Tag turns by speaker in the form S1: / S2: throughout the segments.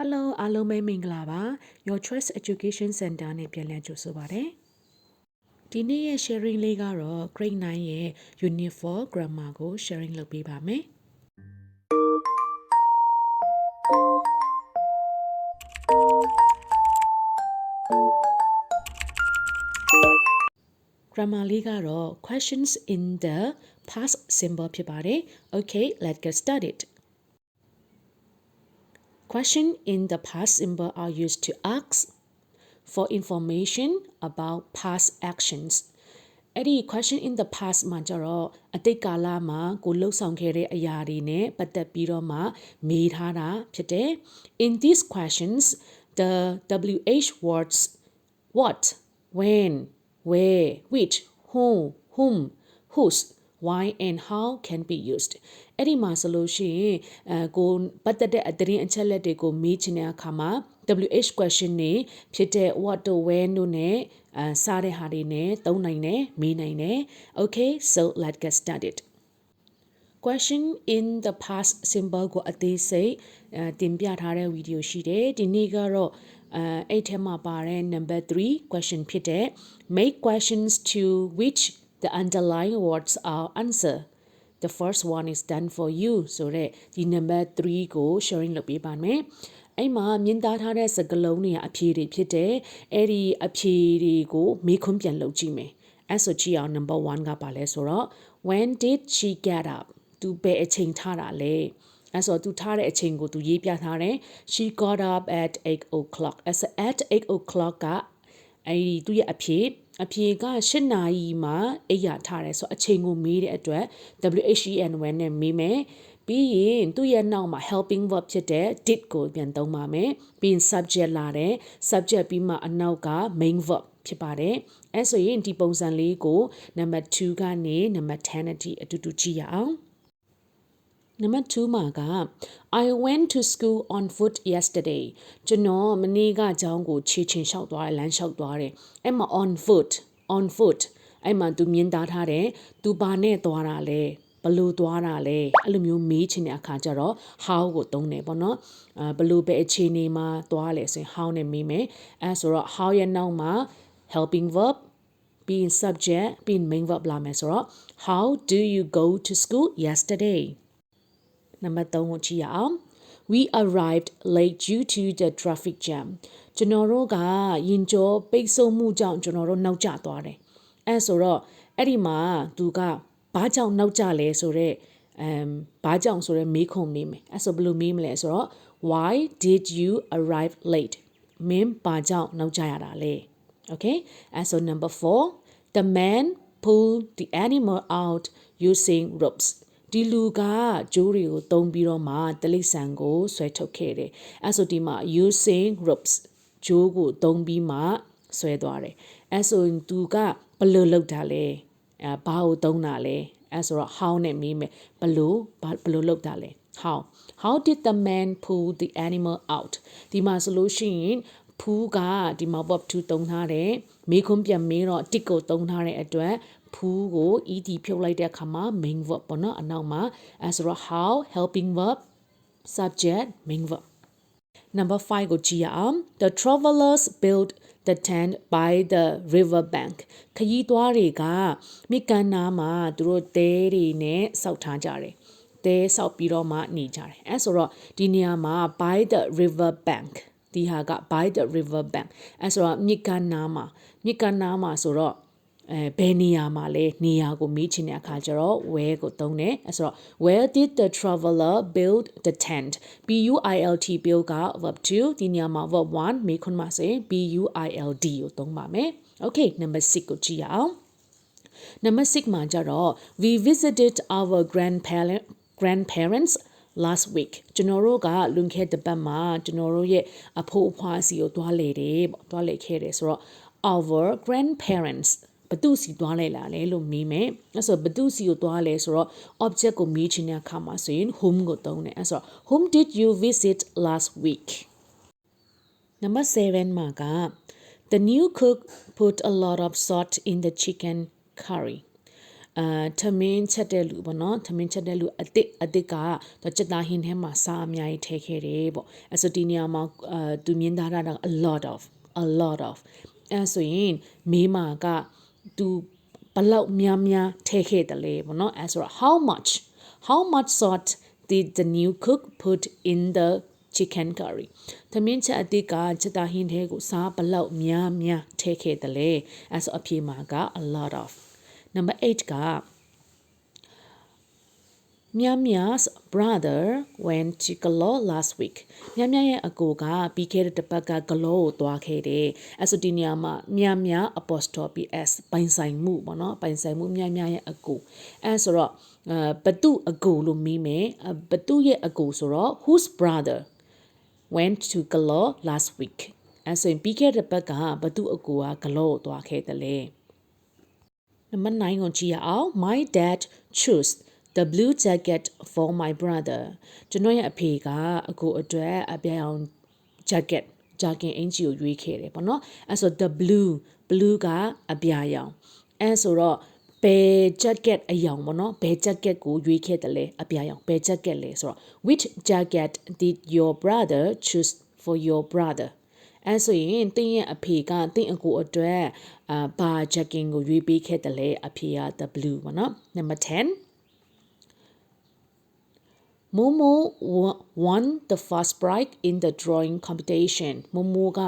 S1: Hello အားလုံးပဲမင်္ဂလာပါ Your Choice Education Center နဲ့ပြန်လည်ကြိုဆိုပါရစေ။ဒီနေ့ရဲ့ sharing လေးကတော့ grade 9ရဲ့ unit 4 grammar ကို sharing လုပ်ပေးပါမယ်။ grammar လေးကတော့ questions in the past simple ဖြစ်ပါတယ်။ Okay, let's get started. Question in the past simple are used to ask for information about past actions. အဲ့ဒီ question in the past မှာကျတော့အတိတ်ကာလမှာကိုလှုပ်ဆောင်ခဲ့တဲ့အရာတွေနဲ့ပတ်သက်ပြီးတော့မှမေးထားတာဖြစ်တယ်။ In these questions, the WH words what, when, where, which, who, whom, whose why and how can be used အဲ့ဒီမှာဆိုလို့ရှိရင်အဲကိုပတ်သက်တဲ့အသတင်းအချက်လက်တွေကိုမေးချင်တဲ့အခါမှာ WH question နေဖြစ်တဲ့ what တို့ when တို့ ਨੇ အဲစားတဲ့ဟာတွေ ਨੇ သုံးနိုင်တယ်မေးနိုင်တယ် okay so let's get started question in the past simple ကိုအသေးစိတ်အဲတင်ပြထားတဲ့ဗီဒီယိုရှိတယ်ဒီနေ့ကတော့အဲအဲ့ထဲမှာပါတဲ့ number 3 question ဖြစ်တဲ့ make questions to which the underlying words are answer the first one is done for you ဆိုတော့ဒီ number 3ကို sharing လုပ်ပေးပါမယ်အဲ့မှာမြင်သားထားတဲ့စကားလုံးတွေကအဖြေတွေဖြစ်တယ်အဲ့ဒီအဖြေတွေကိုမေးခွန်းပြန်လုပ်ကြည့်မယ်အဲ့ဆိုကြည့်အောင် number 1ကပါလဲဆိုတော့ when did she get up သူဘယ်အချိန်ထားတာလဲအဲ့ဆိုသူထားတဲ့အချိန်ကိုသူရေးပြထားတယ် she got up at 8 o'clock as at 8 o'clock ကအဲ့ဒီသူ့ရဲ့အဖြေ အဖြေက8နာရီမှာအိပ်ရထားတယ်ဆိုအချိန်ကိုမေးတဲ့အတွက် WHEN when နဲ့မေးမယ်ပြီးရင်သူ့ရဲ့နောက်မှာ helping verb ဖြစ်တဲ့ did ကိုပြန်သုံးပါမယ်ပြီးရင် subject လာတယ် subject ပြီးမှအနောက်က main verb ဖြစ်ပါတယ်အဲဆိုရင်ဒီပုံစံလေးကို number 2ကနေနံပါတ်10အထိအတူတူကြည့်ရအောင် နံပါတ်2မှာက I went to school on foot yesterday ကျွန်တော်မနေ့ကကျောင်းကိုခြေချင်လျှောက်သွားတယ်လမ်းလျှောက်သွားတယ်အဲ့မှာ on foot on foot အဲ့မှာသူမြင်သားထားတယ်သူဘာနဲ့သွားတာလဲဘလို့သွားတာလဲအဲ့လိုမျိုးမေးချင်တဲ့အခါကျတော့ how ကိုသုံးတယ်ပေါ့နော်အဲဘလို့ပဲအခြေအနေမှာသွားလဲဆိုရင် how နဲ့မေးမယ်အဲဆိုတော့ how ရဲ့နောက်မှာ helping verb being subject being main verb လာမယ်ဆိုတော့ how do you go to school yesterday နံပါတ်3ကိုကြည့်ရအောင် we arrived late due to the traffic jam ကျွန်တော်တို့ကရင်ကျော်ပိတ်ဆို့မှုကြောင့်ကျွန်တော်တို့နောက်ကျသွားတယ်အဲဆိုတော့အဲ့ဒီမှာသူကဘာကြောင့်နောက်ကျလဲဆိုတော့အမ်ဘာကြောင့်ဆိုတော့မေးခွန်းမေးမယ်အဲဆိုဘယ်လိုမေးမလဲဆိုတော့ why did you arrive late မင်းဘာကြောင့်နောက်ကျရတာလဲ okay and so number 4 the man pulled the animal out using ropes ဒီလူကဂျိုးတွေကိုတုံးပြီးတော့မှတလိษံကိုဆွဲထုတ်ခဲ့တယ်အဲဆိုဒီမှာ using ropes ဂျိုးကိုတုံးပြီးမှဆွဲသွားတယ်အဲဆိုရင်သူကဘယ်လိုလုပ်တာလဲအဲဘာကိုတုံးတာလဲအဲဆိုတော့ how နဲ့မေးမယ်ဘယ်လိုဘယ်လိုလုပ်တာလဲ how how did the man pull the animal out ဒီမှာဆိုလို့ရှိရင်ဖူးကဒီမှာ verb to တုံးထားတယ်မေးခွန်းပြန်မေးတော့ tick ကိုတုံးထားတဲ့အတွက် ဖူးကို ed ဖြုတ်လိုက်တဲ့အခါမှာ main verb ပေါ့နော်အနောက်မှာအဲဆိုတော့ how helping verb subject main verb number 5ကိုကြည့်ရအောင် the travelers built the tent by the river bank ခရီးသွားတွေကမြစ်ကမ်းနားမှာသူတို့တဲတွေနဲ့စောက်ထားကြတယ်တဲဆောက်ပြီးတော့မှနေကြတယ်အဲဆိုတော့ဒီနေရာမှာ by the river bank ဒီဟာက by the river bank အဲဆိုတော့မြစ်ကမ်းနားမှာမြစ်ကမ်းနားမှာဆိုတော့ အဲဘယ်နေရာမှာလဲနေရာကိုမေးချင်တဲ့အခါကျတော့ where ကိုသုံးတယ်အဲဆိုတော့ where did the traveler build the tent B U I L T build က verb 2ဒီနေရာမှာ verb 1မေးခွန်းမှာဆိုရင် B U I L D ကိုသုံးပါမယ် okay number 6ကိုကြည့်ရအောင် number 6မှာကျတော့ we visited our grandparent grandparents last week ကျွန်တော်တို့ကလွန်ခဲ့တဲ့ပတ်မှာကျွန်တော်တို့ရဲ့အဖိုးအဖွားစီကိုတွားလေတယ်ပေါ့တွားလေခဲ့တယ်ဆိုတော့ our grandparents ဘသူစီသွားလိုက်လာလဲလို့မေးမယ်အဲ့ဆိုဘသူစီကိုသွားလဲဆိုတော့ object ကိုမေးချင်တဲ့အခါမှာဆိုရင် whom ကိုသုံးတယ်အဲ့ဆို whom did you visit last week number 7မှာက the new cook put a lot of salt in the chicken curry အာထမင်းချက်တဲ့လူပေါ့နော်ထမင်းချက်တဲ့လူအစ်စ်အစ်စ်ကတော့စက်သားဟင်းထဲမှာစားအများကြီးထည့်ခဲ့တယ်ပေါ့အဲဆိုဒီနေရာမှာအာသူမြင်သားတာ a lot of a lot of အဲဆိုရင်မေးမှာက သူဘလောက်များများထည့်ခဲ့တယ်လေပေါ့နော်အဲဆိုတော့ how much how much salt did the new cook put in the chicken curry သမင်းချက်အတိတ်ကချက်တာဟင်းထဲကိုစားဘလောက်များများထည့်ခဲ့တယ်လေအဲဆိုအဖြေမှာက a lot of number 8က Miamia's brother went to Galo last week. မြမြရဲ့အကိုကပြီးခဲ့တဲ့တစ်ပတ်က Galo ကိုသွားခဲ့တယ်။အဲဆိုဒီနေရာမှာမြမြ apostrophe s ပိုင်ဆိုင်မှုပေါ့နော်ပိုင်ဆိုင်မှုမြမြရဲ့အကိုအဲဆိုတော့အဲဘတုအကိုလို့မီးမယ်ဘတုရဲ့အကိုဆိုတော့ whose brother went to Galo last week အဲဆိုရင်ပြီးခဲ့တဲ့ပတ်ကဘတုအကိုက Galo ကိုသွားခဲ့တယ်လေနံပါတ်9ကိုကြည့်ရအောင် my dad chose the blue jacket for my brother ကျွန်တော်ရဲ့အဖေကအကိုအတွက်အပြောင် jacket ဂျာကင်အင်ဂျီကိုရွေးခဲ့တယ်ပေါ့နော်အဲဆို the blue blue ကအပြာရောင်အဲဆိုတော့ဘယ် jacket အယောင်ပေါ့နော်ဘယ် jacket ကိုရွေးခဲ့တယ်လဲအပြာရောင်ဘယ် jacket လဲဆိုတော့ which jacket did your brother choose for your brother အဲဆိုရင်တင်းရဲ့အဖေကတင်းအကိုအတွက်အာဘာ jacket ကိုရွေးပေးခဲ့တယ်လဲအဖေက the blue ပေါ့နော် number 10 Momo won the first prize in the drawing competition Momo က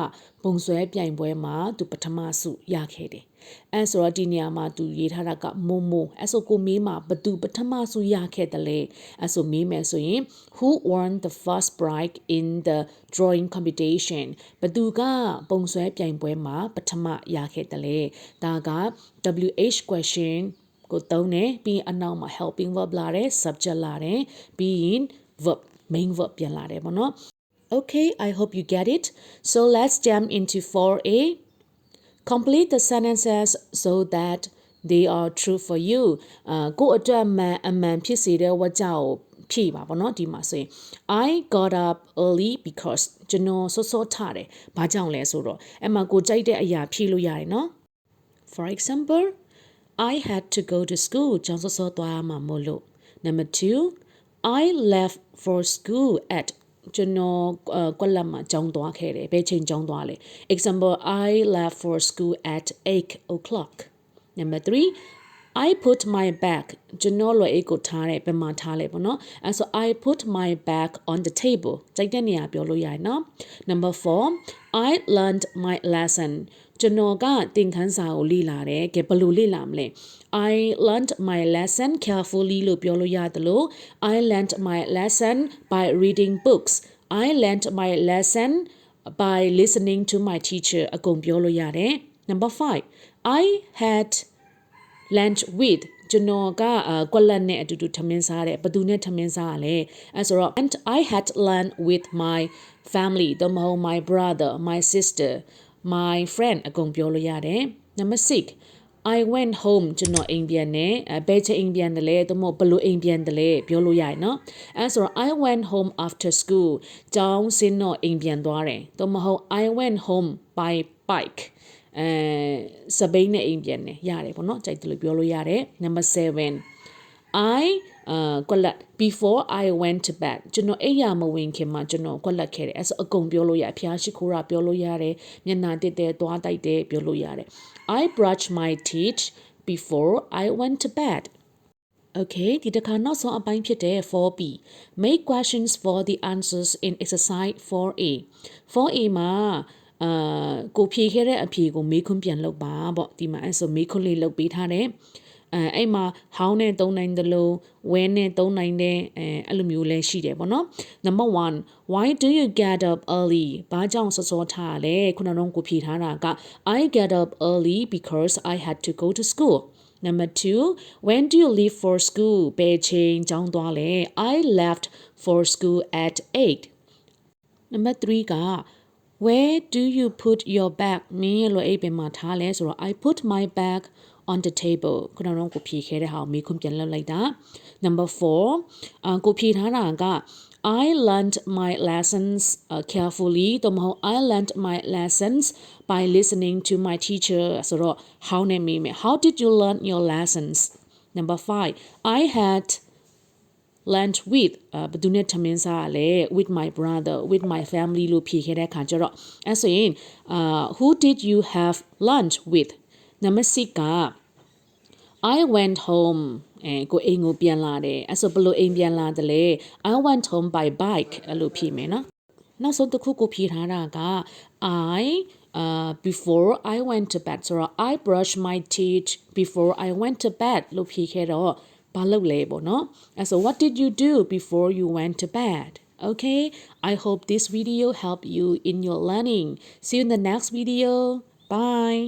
S1: ပုံဆွဲပြိုင်ပွဲမှာသူပထမဆုရခဲ့တယ်အဲဆိုတော့ဒီနေရာမှာသူရေးထားတာက Momo အဲဆိုကိုမေးမှာဘသူပထမဆုရခဲ့တယ်လဲအဲဆိုမေးမယ်ဆိုရင် who won the first prize in the drawing competition ဘသူကပုံဆွဲပြိုင်ပွဲမှာပထမရခဲ့တယ်လဲဒါက WH question ကိုသုံးတယ်ပြီးအနောက်မှာ helping verb လာတယ် subject လာတယ်ပြီးရင် verb main verb ပြန်လာတယ်ပေါ့နော် Okay, I hope you get it. So let's jump into 4A. Complete the sentences so that they are true for you. အာကိုအတွက်မှန်အမှန်ဖြစ်စေတဲ့ဝါကြောက်ဖြည့်ပါပေါ့နော်ဒီမှာဆိုရင် I got up early because ကျွန်တော်စောစောထတယ်။ဘာကြောင့်လဲဆိုတော့အဲ့မှာကိုကြိုက်တဲ့အရာဖြည့်လို့ရတယ်နော်။ For example I had to go to school ကျောင်းစောစောသွားရမှာမို့လို့ Number 2 I left for school at ကျွန်တော်ကွက်လက်မှာကျောင်းသွားခဲ့တယ်ဘယ်ချိန်ကျောင်းသွားလဲ Example I left for school at 8 o'clock Number 3 I put my bag ကျွန်တော်လွယ်အိတ်ကိုထားတယ်ဘယ်မှာထားလဲပေါ့နော်အဲဆို I put my bag on the table ကြိုက်တဲ့နေရာပြောလို့ရတယ်နော် Number 4 I learned my lesson ကျွန်တော်ကသင်ခန်းစာကိုလေ့လာတယ်ကဲဘယ်လိုလေ့လာမလဲ I learned my lesson carefully လို့ပြောလို့ရတယ်လို့ I learned my lesson by reading books I learned my lesson by listening to my teacher အကုန်ပြောလို့ရတယ် number 5 I had lunch with ကျွန်တော်ကကွက်လက်နဲ့အတူတူထမင်းစားတယ်ဘယ်သူနဲ့ထမင်းစားရလဲအဲဆိုတော့ and I had lunch with my family တော့မဟုတ် my brother my sister My friend အကုန်ပြောလို့ရတယ် number 6 I went home ကျွန်တော်အိမ်ပြန်တယ်အဲဘယ်ချိန်အိမ်ပြန်တယ်လဲသို့မဟုတ်ဘယ်လိုအိမ်ပြန်တယ်လဲပြောလို့ရတယ်နော်အဲဆိုတော့ I went home after school ကျောင်းဆင်းတော့အိမ်ပြန်သွားတယ်သို့မဟုတ် I went home by bike အဲစပိန်နဲ့အိမ်ပြန်တယ်ရတယ်ပေါ့နော်ကြိုက်တယ်လို့ပြောလို့ရတယ် number 7 I အာကွက်လက် before I went to bed ကျွန်တော်အိပ်ရမဝင်ခင်မှာကျွန်တော်ကွက်လက်ခဲ့တယ်အဲဆိုအကုန်ပြောလို့ရဖျားရှိခိုးတာပြောလို့ရတယ်မျက်နှာတက်တယ်သွားတိုက်တယ်ပြောလို့ရတယ် I brushed my teeth before I went to bed Okay ဒီတစ်ခါနောက်ဆုံးအပိုင်းဖြစ်တဲ့ 4B make questions for the answers in exercise 4A 4A မှာအာကိုဖြေခဲ့တဲ့အဖြေကိုမေးခွန်းပြန်လုပ်ပါပေါ့ဒီမှာအဲဆိုမေးခွန်းလေးလုပ်ပေးထားတယ် အဲအဲ့မှာ how နဲ့သုံးနိုင်တယ်လို့ when နဲ့သုံးနိုင်တယ်အဲအဲ့လိုမျိုးလဲရှိတယ်ပေါ့နော် number 1 why do you get up early ဘာကြောင့်စောစောထားလဲခုနကတော့ကိုဖြေထားတာက I get up early because I had to go to school Number 2 when do you leave for school ဘယ်ချိန်ကျောင်းသွားလဲ I left for school at 8 Number 3က where do you put your bag မင်းရဲ့လိုအိပ်ပင်မှာထားလဲဆိုတော့ I put my bag on the table ခုနကတော့ကိုဖြေခဲ့တဲ့ဟာကိုမေးခွန်းပြန်လုပ်လိုက်တာ number 4အာကိုဖြေထားတာက I learned my lessons uh, carefully တော့မဟုတ် I learned my lessons by listening to my teacher ဆိုတော့ how နဲ့မေးမယ် how did you learn your lessons number 5 I had lunch with အာဘယ်သူနဲ့ထမင်းစားရလဲ with my brother with my family လို့ဖြေခဲ့တဲ့အခါကျတော့အဲဆိုရင်အာ who did you have lunch with နံပါတ်6က I went home အဲကိုအိမ်ကိုပြန်လာတယ်အဲဆိုဘယ်လိုအိမ်ပြန်လာတယ်လဲ I went home by bike အဲ့လိုဖြေမယ်နော်နောက်ဆုံးတစ်ခုကိုဖြေထားတာက I uh before I went to bed ဆိုတော့ I brushed my teeth before I went to bed လို့ဖြေခဲ့တော့ ဘာလုပ်လဲပေါ့နော်အဲဆို what did you do before you went to bed okay I hope this video helped you in your learning see you in the next video bye